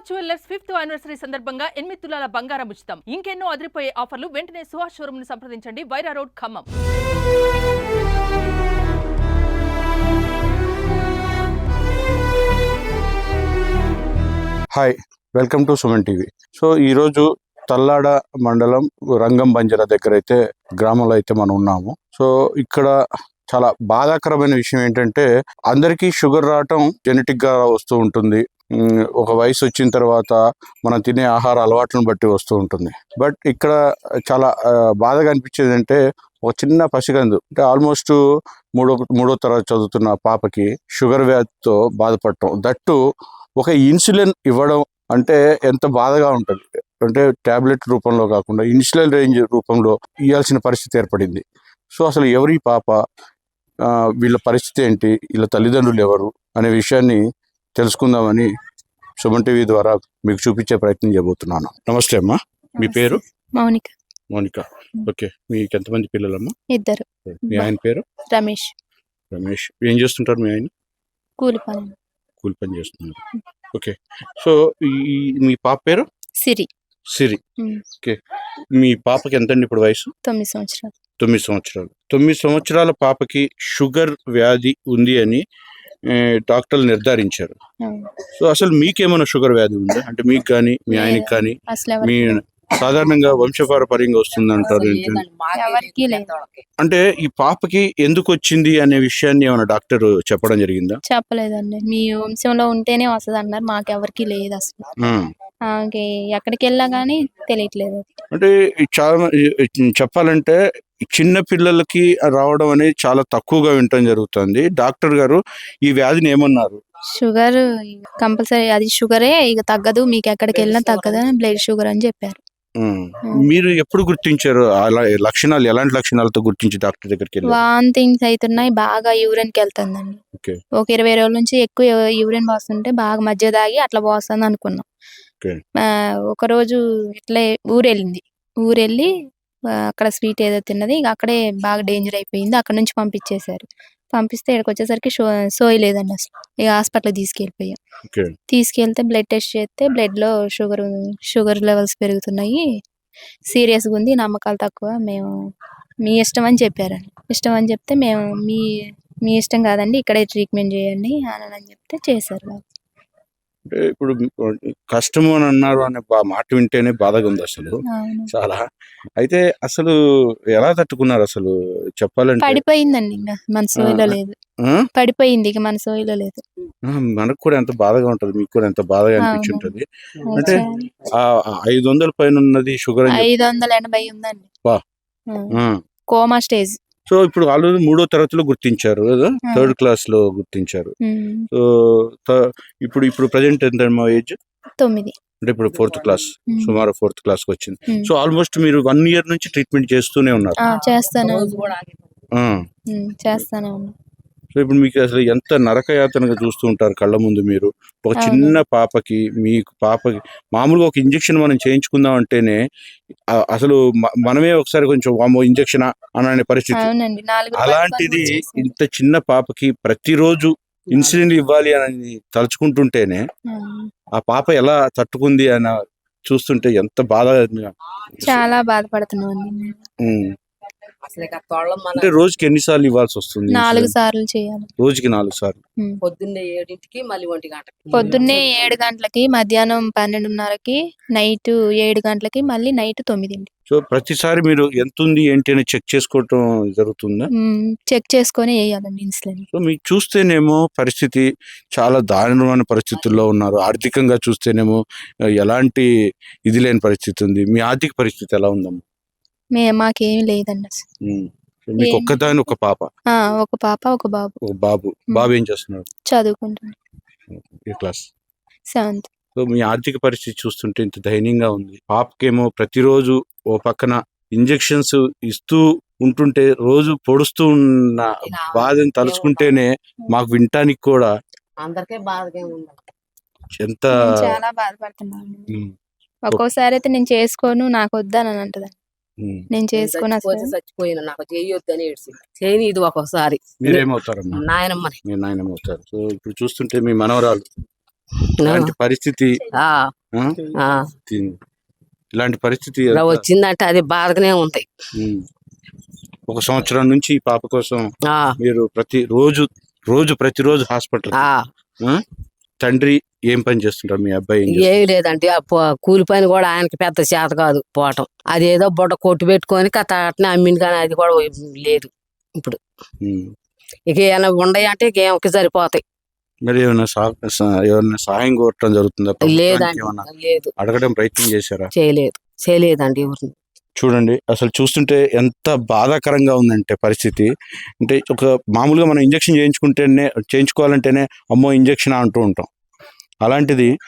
Suhas jewellers fifth anniversary సందర్భంగా ఎనిమిది తులాల బంగారం ఉచితం. ఇంకెన్నో అదిరిపోయే ఆఫర్లు వెంటనే సుహాస్ షోరూమ్ను సంప్రదించండి. Wyra road Khammam. Hi welcome to Suman TV so ఈరోజు తల్లాడ మండలం రంగం బంజర దగ్గర అయితే గ్రామంలో అయితే మనం ఉన్నాము. సో ఇక్కడ చాలా బాధాకరమైన విషయం ఏంటంటే అందరికీ షుగర్ రావటం జెనెటిక్గా వస్తూ ఉంటుంది. ఒక వయసు వచ్చిన తర్వాత మనం తినే ఆహార అలవాట్లను బట్టి వస్తూ ఉంటుంది. బట్ ఇక్కడ చాలా బాధగా అనిపించేది అంటే ఒక చిన్న పసిగందు అంటే ఆల్మోస్ట్ మూడో మూడో తరగతి చదువుతున్న పాపకి షుగర్ వ్యాధితో బాధపడటం. దట్టు ఒక ఇన్సులిన్ ఇవ్వడం అంటే ఎంత బాధగా ఉంటుంది. అంటే టాబ్లెట్ రూపంలో కాకుండా ఇన్సులిన్ రేంజ్ రూపంలో ఇవ్వాల్సిన పరిస్థితి ఏర్పడింది. సో అసలు ఎవరి పాప వీళ్ళ పరిస్థితి ఏంటి? వీళ్ళ తల్లిదండ్రులు ఎవరు? అనే విషయాన్ని తెలుసుకుందామని సుమన్ టీవీ ద్వారా మీకు చూపించే ప్రయత్నం చేయబోతున్నాను. నమస్తే అమ్మా. మీ పేరు? మౌనిక. మోనిక. ఓకే. మీకు ఎంతమంది పిల్లలమ్మా? ఇద్దరు. మీ ఆయన పేరు? రమేష్. రమేష్. ఏం చేస్తుంటారు మీ ఆయన? కూలి పని. కూలి పని చేస్తున్నారు ఓకే. సో ఈ మీ పాప పేరు? సిరి. సిరి. ఓకే. మీ పాపకి ఎంతండి ఇప్పుడు వయసు? తొమ్మిది సంవత్సరాలు. తొమ్మిది సంవత్సరాలు. తొమ్మిది సంవత్సరాల పాపకి షుగర్ వ్యాధి ఉంది అని డాక్టర్లు నిర్ధారించారు. సో అసలు మీకేమైనా షుగర్ వ్యాధి ఉందా? అంటే మీకు కానీ మీ ఆయనకి కానీ మీ సాధారణంగా వంశపారపర్యంగా వస్తుంది అంటారు. అంటే ఈ పాపకి ఎందుకు వచ్చింది అనే విషయాన్ని ఏమైనా డాక్టర్ చెప్పడం జరిగిందా? చెప్పలేదండి. మీ వంశంలో ఉంటేనే వస్తుంది అన్నారు. మాకు ఎవరికి లేదు అసలు. ఎక్కడికి వెళ్ళా కానీ తెలియట్లేదు. అంటే ఈ చాలా చెప్పాలంటే చిన్న పిల్లలకి రావడం అనేది చాలా తక్కువగా వినటం జరుగుతుంది. డాక్టర్ గారు ఈ వ్యాధిని ఏమన్నారు? షుగర్ కంపల్సరీ అది షుగరే ఇక తగ్గదు మీకు ఎక్కడికి వెళ్ళినా తగ్గదు బ్లడ్ షుగర్ అని చెప్పారు. మీరు ఎప్పుడు గుర్తించారు? అలా లక్షణాలు ఎలాంటి లక్షణాలతో గుర్తించి డాక్టర్ దగ్గరికి వెళ్ళారు? వాంతింగ్స్ అవుతున్నాయి బాగా యూరిన్కి వెళ్తుందండి ఓకే. ఒక ఇరవై రోజుల నుంచి ఎక్కువ యూరిన్ పోస్తుంటే బాగా మధ్య దాగి అట్లా పోస్తుంది అనుకున్నాం ఒక రోజు ఇట్లే ఊరెళ్ళింది. ఊరెళ్ళి అక్కడ స్వీట్ ఏదో తిన్నది. ఇక అక్కడే బాగా డేంజర్ అయిపోయింది. అక్కడ నుంచి పంపించేశారు. పంపిస్తే ఇక్కడికి వచ్చేసరికి షో సోయి లేదండి అసలు. ఇక హాస్పిటల్ తీసుకెళ్ళిపోయాం. తీసుకెళ్తే బ్లడ్ టెస్ట్ చేస్తే బ్లడ్లో షుగర్ షుగర్ లెవెల్స్ పెరుగుతున్నాయి. సీరియస్గా ఉంది. నమ్మకాలు తక్కువ. మేము మీ ఇష్టం అని చెప్పారండి ఇష్టం అని చెప్తే మేము మీ మీ ఇష్టం కాదండి. ఇక్కడే ట్రీట్మెంట్ చేయండి అని అని చెప్తే చేశారు. అంటే ఇప్పుడు కష్టము అని అన్నారు అనే బా- మాట వింటేనే బాధగా ఉంది అసలు. చాలా. అయితే అసలు ఎలా తట్టుకున్నారు అసలు? చెప్పాలంటే పడిపోయిందండి ఇంకా మన సోయిలో. లేదు? పడిపోయింది ఇక మన సోయిలో లేదు మనకు కూడా ఎంత బాధగా ఉంటది మీకు కూడా ఎంత బాధగా. అనిపించుంటది. అంటే ఐదు వందల పైన ఉన్నది షుగర్ ఐదు వందల ఎనభై ఉందండి. Coma stage. సో ఇప్పుడు ఆల్రెడీ మూడో తరగతిలో గుర్తించారు కదా. థర్డ్ క్లాస్లో గుర్తించారు సో ఇప్పుడు ఇప్పుడు ప్రజెంట్ ఎంత మా ఏజ్? తొమ్మిది. అంటే ఇప్పుడు ఫోర్త్ క్లాస్ సుమారు ఫోర్త్ క్లాస్కి వచ్చింది. సో ఆల్మోస్ట్ మీరు వన్ ఇయర్ నుంచి ట్రీట్మెంట్ చేస్తూనే ఉన్నారు. ఆ, చేస్తానే చేస్తానే ఉన్నా. సో ఇప్పుడు మీకు అసలు ఎంత నరకయాతనగా చూస్తూ ఉంటారు కళ్ళ ముందు మీరు? ఒక. చిన్న పాపకి మీకు పాపకి మామూలుగా ఒక ఇంజెక్షన్ మనం చేయించుకుందాం అంటేనే అసలు మ- మనమే ఒకసారి కొంచెం వామో ఇంజెక్షన్ అనే పరిస్థితి. అలాంటిది. ఇంత చిన్న పాపకి ప్రతిరోజు ఇన్సులిన్ ఇవ్వాలి అని తలుచుకుంటుంటేనే ఆ, పాప ఎలా తట్టుకుంది అని చూస్తుంటే ఎంత బాధ చాలా బాధపడుతున్నాం. అసలు ఇక తోళ్ళ మన అంటే రోజుకి ఎన్నిసార్లు ఇవ్వాల్సి వస్తుంది నాలుగు? సార్లు చేయాలి. రోజుకి నాలుగు సార్లు. పొద్దున్నే ఏడింటికి మళ్ళీ ఒంటి గంటకి. పొద్దున్నే ఏడు గంటలకి మధ్యాహ్నం పన్నెండున్నరకి నైట్ ఏడు గంటలకి మళ్ళీ నైట్ తొమ్మిదింటి సో ప్రతిసారి మీరు ఎంత ఉంది ఏంటి అని చెక్ చేసుకోవటం జరుగుతుందా? చెక్ చేసుకొని వేయాలండి ఇన్సులిన్. సో మీకు చూస్తేనేమో పరిస్థితి చాలా దారుణమైన పరిస్థితుల్లో ఉన్నారు. ఆర్థికంగా చూస్తేనేమో ఆ, ఎలాంటి ఇది లేని పరిస్థితి ఉంది. మీ ఆర్థిక పరిస్థితి ఎలా ఉందమ్మా? మే మాకేమీ లేదండి అసలు మీకు ఒక్కదాని ఒక పాప? ఆ, ఒక పాప ఒక బాబు. ఒక బాబు. బాబు ఏం చేస్తున్నాడు? చదువుకుంటుంది ఏ క్లాస్? సెవెంత్. సో మీ ఆర్థిక పరిస్థితి చూస్తుంటే ఇంత దయనీయంగా ఉంది. పాపకేమో ప్రతిరోజు ఓ పక్కన ఇంజెక్షన్స్ ఇస్తూ ఉంటుంటే రోజు పొడుస్తూ ఉన్న బాధని తలుచుకుంటేనే మాకు వినటానికి కూడా అందరికీ బాధగా ఉంది ఎంత చాలా బాధపడుతున్నాను. ఉమ్, ఒక్కోసారి అయితే నేను చేసుకోను నాకు వద్దని అంటది ఉమ్. నేను చేసుకుని చచ్చిపోయిన నాకు చేయొద్దు అని ఏడ్చి చేయని ఇది ఒక్కొక్కసారి. మీరేమవుతారమ్మా నాయనమ్మని. మీ నాయనమ్మ అవుతారు సో ఇప్పుడు చూస్తుంటే మీ మనవరాలు ఇలాంటి పరిస్థితి ఇలాంటి పరిస్థితి వచ్చిందంటే అది బాధగానే ఉమ్. ఒక సంవత్సరం నుంచి పాప కోసం ఆ, మీరు ప్రతి రోజు రోజు ప్రతిరోజు హాస్పిటల్ ఆ. తండ్రి ఏం పని చేస్తుంటారు మీ అబ్బాయి ఏం లేదండి కూలి పని కూడా ఆయనకి పెద్ద చేత కాదు పోవటం. అదేదో బుడ్డ కొట్టు పెట్టుకొని కథ అట్నే అమ్మింది కానీ అది కూడా లేదు ఉమ్. ఇక ఏమైనా ఇక ఏమకి సరిపోతాయి. మరి ఏమైనా ఏమైనా సహాయం కోరటం జరుగుతుందా? లేదండి లేదు. అడగడం ప్రయత్నం చేశారా? చేయలేదు చేయలేదండి ఎవరిని. చూడండి అసలు చూస్తుంటే ఎంత బాధాకరంగా ఉందంటే పరిస్థితి. అంటే ఒక మామూలుగా మనం ఇంజక్షన్ చేయించుకుంటేనే చేయించుకోవాలంటేనే అమ్మో ఇంజక్షన్ అంటూ ఉంటాం. అలాంటిది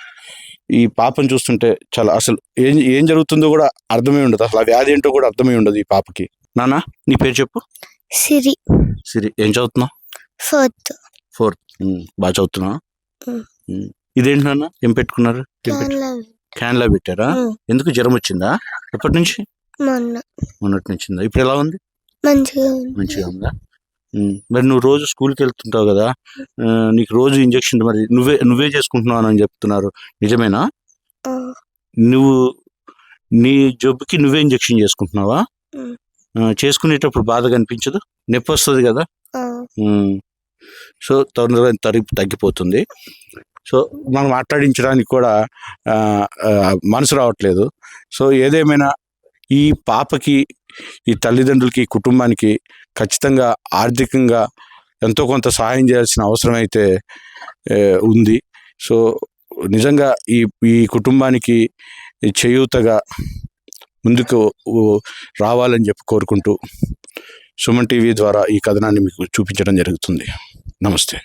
ఈ పాపను చూస్తుంటే చాలా అసలు ఏం ఏం జరుగుతుందో కూడా అర్థమే ఉండదు. అసలు ఆ వ్యాధి ఏంటో కూడా అర్థమే ఉండదు ఈ పాపకి. నాన్న నీ పేరు చెప్పు? సిరి. సిరి ఏం చదువుతున్నావు? ఫోర్త్. ఫోర్త్. బాగా చదువుతున్నావు? ఉమ్. ఇదేంటి నాన్న? ఏం పెట్టుకున్నారు? క్యాన్లా. పెట్టారా. ఎందుకు జ్వరం వచ్చిందా? ఎప్పటి నుంచి? మొన్న. మొన్నటి నుంచి ఉందా? ఇప్పుడు ఎలా ఉంది? మంచిగా ఉంది. మంచిగా ఉందా? ఉమ్. మరి నువ్వు రోజు స్కూల్కి వెళ్తుంటావు కదా ఆ, నీకు రోజు ఇంజక్షన్ మరి నువ్వే నువ్వే చేసుకుంటున్నావు అని చెప్తున్నారు. నిజమేనా? నువ్వు నీ జబ్బుకి నువ్వే ఇంజక్షన్ చేసుకుంటున్నావా? ఉమ్. ఆ, చేసుకునేటప్పుడు బాధగా అనిపించదు? నొప్పి వస్తుంది కదా? ఉమ్. సో తొందరగా తరి తగ్గిపోతుంది. సో మనం మాట్లాడించడానికి కూడా ఆ, ఆ, మనసు రావట్లేదు. సో ఏదేమైనా ఈ పాపకి ఈ తల్లిదండ్రులకి కుటుంబానికి ఖచ్చితంగా ఆర్థికంగా ఎంతో కొంత సహాయం చేయాల్సిన అవసరం అయితే ఉంది. సో నిజంగా ఈ ఈ కుటుంబానికి చేయూతగా ముందుకు రావాలని చెప్పి కోరుకుంటూ సుమన్ టీవీ ద్వారా ఈ కథనాన్ని మీకు చూపించడం జరుగుతుంది. నమస్తే.